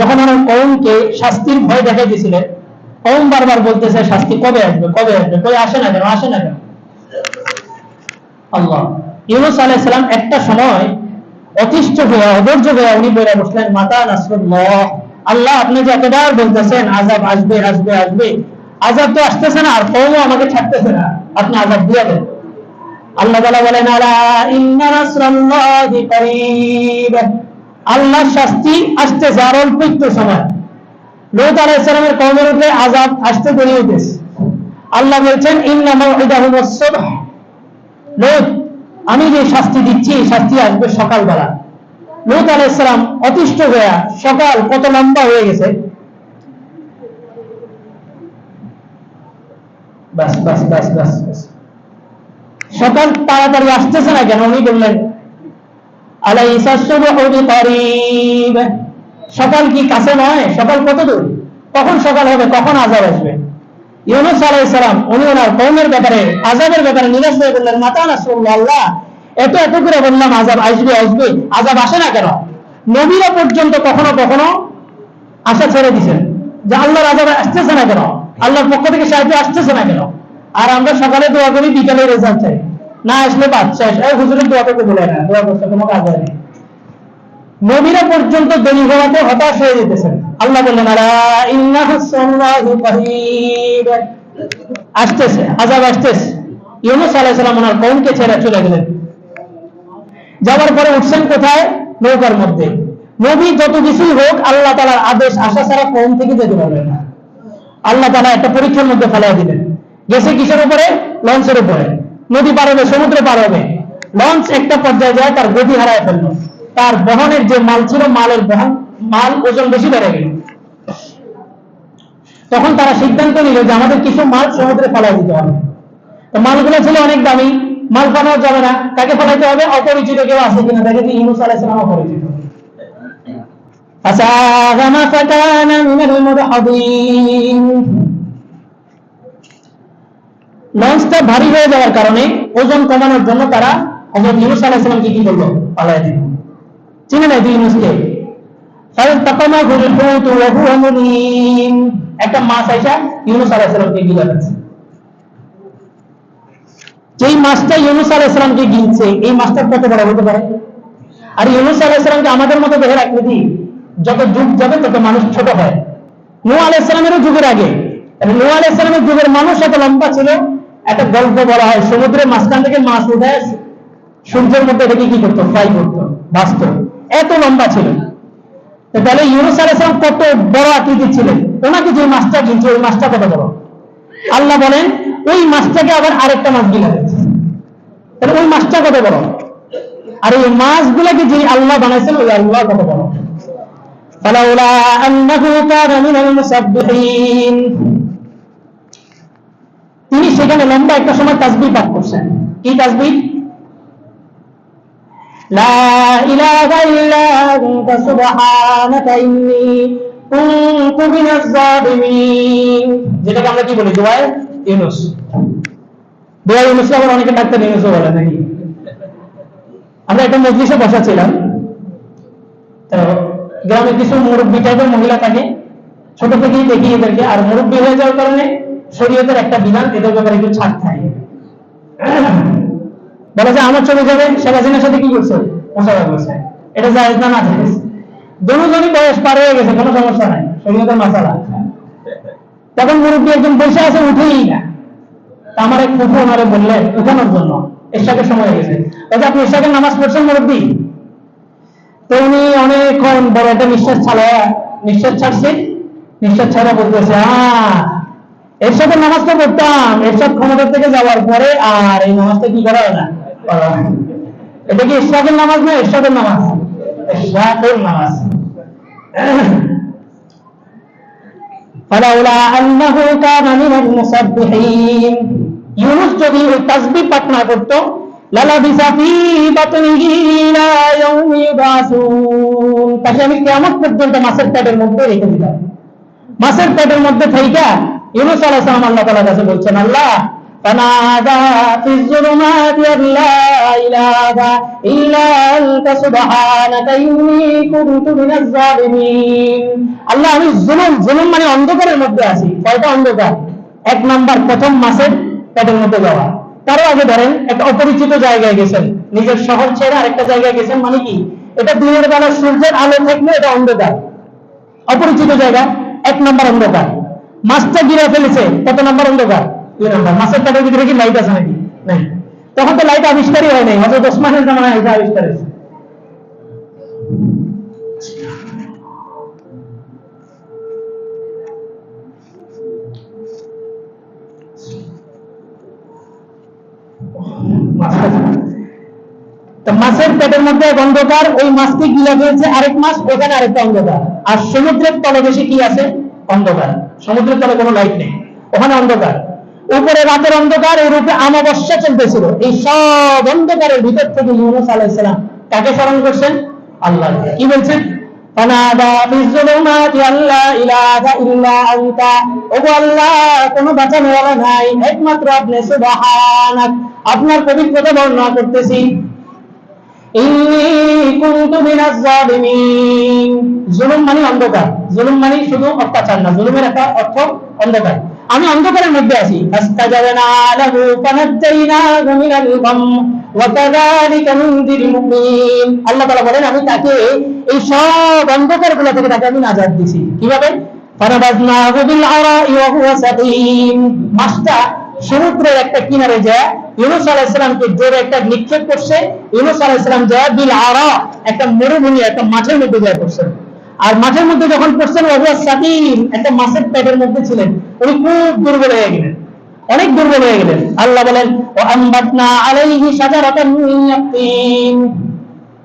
যখন ওনার কৌমকে শাস্তির ভয় দেখা দিয়েছিলেন কৌম বারবার বলতেছে, শাস্তি কবে আসবে কবে আসবে? কই আসে না কেন? আসে না কেন? আল্লাহ। ইউনুস আলাইহিস সালাম একটা সময় অতিষ্ঠ হয়ে অধৈর্য হয়ে উনি বলে বসলেন, মাতা নাসরুল্লাহ, আল্লাহ আপনি যে এতবার বলতেছেন আজাব আসবে আসবে আসবে। আজাব তো আসতেছে না, আর কৌমও আমাকে ছাড়তেছে না। আপনি আজাব দিয়ে দেন। আল্লাহ তাআলা বলেন, আলা ইন্না নাসরাল্লাহি করিব। আল্লাহর শাস্তি আসতেছে আর অল্প সময়। লূত আলাইহিস সালামের কওমের উপরে আযাব আসতে দেরি হইতেছে। আল্লাহ বলছেন লূত, আমি যে শাস্তি দিচ্ছি শাস্তি আসবে সকালবেলা। লূত আলাইহিস সালাম অতিষ্ঠ হয়ে সকাল কত লম্বা হয়ে গেছে? সকাল তাড়াতাড়ি আসতেছে না কেন? উনি বললেন সকাল কি কাছে নয়? সকাল কত দূর কখন সকাল হবে? কখন আজাব আসবে? ইউনুস আলাইহিস সালাম উনি ওনার কওমের ব্যাপারে, আযাবের ব্যাপারে নিরাশ হয়ে বললেন, মাতা আল্লাহ এত এত করে বললাম আযাব আসবে আসবে, আযাব আসে না কেন? নবীরা পর্যন্ত কখনো কখনো আশা ছেড়ে দিছেন যে আল্লাহর আযাব আসতেছে না কেন? আল্লাহর পক্ষ থেকে সাহায্য আসতেছে না কেন? আর আমরা সকালে দোয়া করি, বিকালে রেজাল্ট চাই। না আসলে বাদ হুজুরের দোয়া করতে বলে না, দোয়া কোনো কাজ হয় না। নবীরা পর্যন্ত দেরি হওয়াতে হতাশ হয়ে যেতেছেন। আল্লাহ বললেন আসতেছে আসতেছে। সালাম ওনার ছেড়ে চলে গেলেন। যাওয়ার পরে উঠছেন কোথায়? নৌকার মধ্যে। নবী যত কিছুই হোক, আল্লাহ তাআলার আদেশ আসা ছাড়া কওম থেকে যেতে পারবে না। আল্লাহ তাআলা একটা পরীক্ষার মধ্যে ফেলাই দিলেন। গেছে কিসের উপরে? লঞ্চের উপরে। নদী পার হবে সমুদ্রে পার হবে লঞ্চ একটা পর্যায়ে যায় তার গতি হারায় ফেলল তার বহনের যে মাল ছিল মালের বহন মাল ওজন বেশি বেড়ে গেল তখন তারা সিদ্ধান্ত নিল যে আমাদের কিছু মাল সমুদ্রে ফেলাই দিতে হবে তো মালগুলো ছিল অনেক দামি মাল ফেলানো যাবে না কাকে ফেলাইতে হবে অপরিচিত কেউ আছে কিনা দেখে যে ইউনুস আলাইহিস সালাম অপরিচিত فساهم فكان من المدحضين লঞ্চটা ভারী হয়ে যাওয়ার কারণে ওজন কমানোর জন্য তারা হজরত ইউনুস কি করল? পালাই দিল। চিনে নাই দুই ইউনুসকে? একটা আইসা ইউনুস আলাইসালামকে গিলে ফেলছে। যেই ইউনুস গিলছে, এই মাছটা কত বড় হতে পারে? আর ইউনুস আলাইসালামকে আমাদের মতো দেহের আকৃতি যত যুগ যাবে তত মানুষ ছোট হয়। নু আলাইসালামেরও যুগের আগে। নু আলাইসালামের যুগের মানুষ এত লম্বা ছিল একটা গল্প বলা হয় সমুদ্রের মাঝখান থেকে মাছ উঠে সূর্যের মধ্যে রেখে কি করতো ফ্রাই করতো ভাসতো এত লম্বা ছিল তো তাহলে ইউনুস আলাইহিস কত বড় আকৃতি ছিলেন ওনাকে যে মাছটা গিলছে ওই মাছটা কত বড় আল্লাহ বলেন ওই মাছটাকে আবার আরেকটা মাছ গিলা দিচ্ছে তাহলে ওই মাছটা কত বড় আর এই মাছগুলোকে যে আল্লাহ বানাইছেন ওই আল্লাহ কত বড় فلولا أنه كان من المسبحين তিনি সেখানে লম্বা একটা সময় তাসবিহ পাঠ করছেন কি জালিমিন যেটাকে আমরা কি বলি? ইউনুস। দোয়া আবার অনেকে ডাক্তার বলে নাকি? আমরা একটা মজলিসে বসা ছিলাম তো গ্রামে কিছু মুরব্বী টাইপের মহিলা থাকে, ছোট থেকেই দেখি এদেরকে। আর মুরব্বী হয়ে যাওয়ার কারণে শরীয়তের একটা বিধান এদের ব্যাপারে একটু ছাড় থাকে বলে যে আমার চলে যাবে? শেখ হাসিনার সাথে কি করছে? মোশারফ করছে। এটা জায়েজ না না জায়েজ দুজনই বয়স পার হয়ে গেছে, কোনো সমস্যা নাই। শরীয়তের মাসালা। তখন মুরব্বী একজন বসে আছে, উঠেই না। আমার এক ফুফু ওনারে বললেন উঠানোর জন্য এরশাকের সময় হয়ে গেছে। বলছে, আপনি এরশাকের নামাজ পড়ছেন, মুরব্বী? তো উনি অনেকক্ষণ বড় একটা নিঃশ্বাস ছাড়া নিঃশ্বাস ছাড়ছে। নিঃশ্বাস ছাড়া বলতেছে, আহ এরশাদের নামাজ তো পড়তাম এরশাদ ক্ষমতা থেকে যাওয়ার পরে আর এই নামাজটা কি করা হয় না করা হয় না। এটা কি ইসলামের নামাজ না ইরশাদের নামাজ ইরশাদের নামাজ فلولا أنه كان من المسبحين ইউনুস যদি ওই তাসবিহ পাঠ না করতো লালাবিসা ফি বাতনিহি ইলা ইয়াউমি ইউবাসুন তাকে আমি কিয়ামত পর্যন্ত মাছের পেটের মধ্যে রেখে দিলাম মাছের পেটের মধ্যে থাইকা ইউনুস আলাইহিস সালাম আল্লাহ তাআলার কাছে বলছেন আল্লাহ فنادى في الظلمات أن لا إله إلا أنت سبحانك إني كنت من الظالمين আল্লাহ আমি জুলুম জুলুম মানে অন্ধকারের মধ্যে আছি কয়টা অন্ধকার এক নাম্বার প্রথম মাসের পেটের মধ্যে যাওয়া তারও আগে ধরেন একটা অপরিচিত জায়গায় গেছেন নিজের শহর ছেড়ে আরেকটা জায়গায় গেছেন মানে কি এটা দিনের বেলা সূর্যের আলো থাকলে এটা অন্ধকার অপরিচিত জায়গা এক নম্বর অন্ধকার মাছটা গিরে ফেলেছে, কত নম্বর অন্ধকার? দুই নম্বর। মাছের পেটের ভিতরে কি লাইট আছে নাকি? নাই। তখন তো লাইট আবিষ্কারই হয় নাই। হজরত ওসমানের জামানায় এটা আবিষ্কার হয়েছে। মাছের পেটের মধ্যে এক অন্ধকার, ওই মাছটি গিলা ফেলছে আরেক মাছ ওখানে আরেকটা অন্ধকার। আর সমুদ্রের তলে বেশি কি আছে? অন্ধকার। সমুদ্রের তলে কোনো লাইট নেই। ওখানে অন্ধকার। উপরে রাতের অন্ধকার এর উপরে আমাবস্যা চলতেছিল। এই সব অন্ধকারের ভিতর থেকে ইউনুস আলাইহিসসালাম কাকে স্মরণ করছেন? আল্লাহ কি বলছেন? আপনার পবিত্রতা বর্ণনা করতেছি। মানে অন্ধকার। মানে অন্ধকার। আমি অন্ধকারের মধ্যে আছি। আল্লাহ বলেন, আমি তাকে এই সব অন্ধকারগুলো থেকে তাকে আমি নাজাত দিছি। কীভাবে? সমুদ্রের একটা কিনারে যায় ইউনুস আলাইহিসসালামকে জোরে একটা নিক্ষেপ করছে। ইউনুস আলাইহিসসালাম যায় বিল আরা, একটা মরুভূমি, একটা মাঠের মধ্যে যায় পড়ছেন আর মাঠের মধ্যে যখন পড়ছেন ওহুয়া সাকিম, একটা মাছের পেটের মধ্যে ছিলেন। উনি খুব দুর্বল হয়ে গেলেন। অনেক দুর্বল হয়ে গেলেন। আল্লাহ বলেন ও আম্বাতনা আলাইহি শাজারাতান মিন ইয়াকিন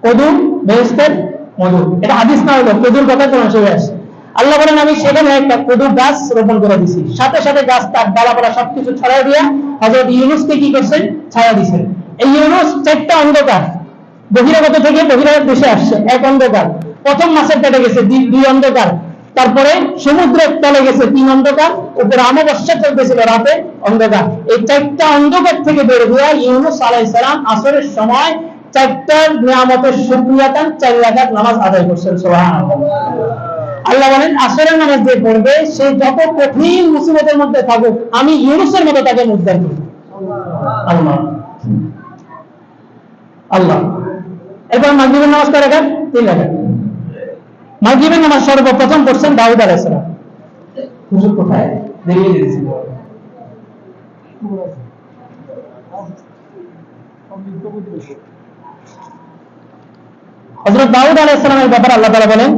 কদু বেহেশতের মধু। এটা হাদিস না হলো কদুর কথা কোন আসে আল্লাহ বলেন, আমি সেখানে একটা কদু গাছ রোপণ করে দিছি সাথে সাথে গাছ তার ডালাপালা সবকিছু ছড়াই দিয়া হযরত ইউনুসকে কি করছেন? ছায়া দিছেন এই ইউনুস চারটা অন্ধকার। বহিরাগত থেকে বহিরাগত দেশে আসছে, এক অন্ধকার। প্রথম মাসের পেটে গেছে দুই- অন্ধকার। তারপরে সমুদ্রের তলে গেছে তিন অন্ধকার। উপরে আমাবস্যা চলতেছিল রাতে, অন্ধকার। এই চারটা অন্ধকার থেকে বের হয়ে ইউনুস আলাইহিস সালাম আসরের সময় চারটা নিয়ামতের শুকরিয়াতান চার রাকাত নামাজ আদায় করছেন। সুবহানাল্লাহ। আল্লাহ বলেন, আসরের নামাজ যে পড়বে, সে যত কঠিন মুসিবতের মধ্যে থাকুক, আমি ইউনুসের মতো তাকে উদ্ধার করব। আল্লাহ। আল্লাহ। এরপর মাগরিবের নামাজ কয় রাকাত? তিন রাকাত। মাগরিবের নামাজ সর্বপ্রথম পড়ছেন দাউদ আলাইহিস সালাম। হুজুর কোথায়? দেরিয়ে দিয়েছি হযরত দাউদ আলাইহিস সালামের ব্যাপারে আল্লাহ তাআলা বলেন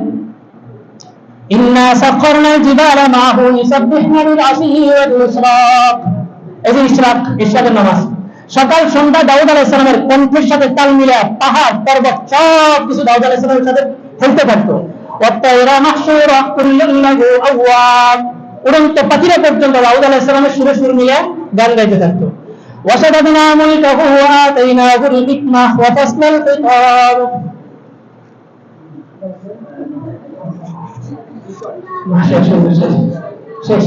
সকাল, সন্ধ্যা দাউদ সালামের কণ্ঠের সাথে তাল মিলিয়ে পাহাড়, পর্বত, সব কিছু দাউদ সালামের সাথে খেলতে থাকতো উড়ন্ত পাখিরা পর্যন্ত দাউদ সালামের সুরে সুর মিলিয়ে গান গাইতে থাকতো। ওয়াশাদাদনা মুলকাহু ওয়া আতাইনাহুল হিকমাহ ওয়া ফাসলাল খিতাব শেষ হলো, শেষ শেষ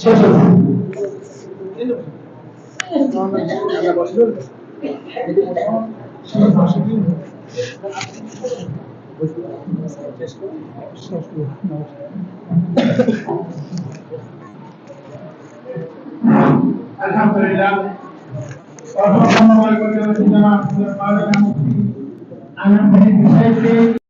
শেষ হলো। আলহামদুলিল্লাহ অসংখ্য ধন্যবাদ করে আমি আমার বিষয়টি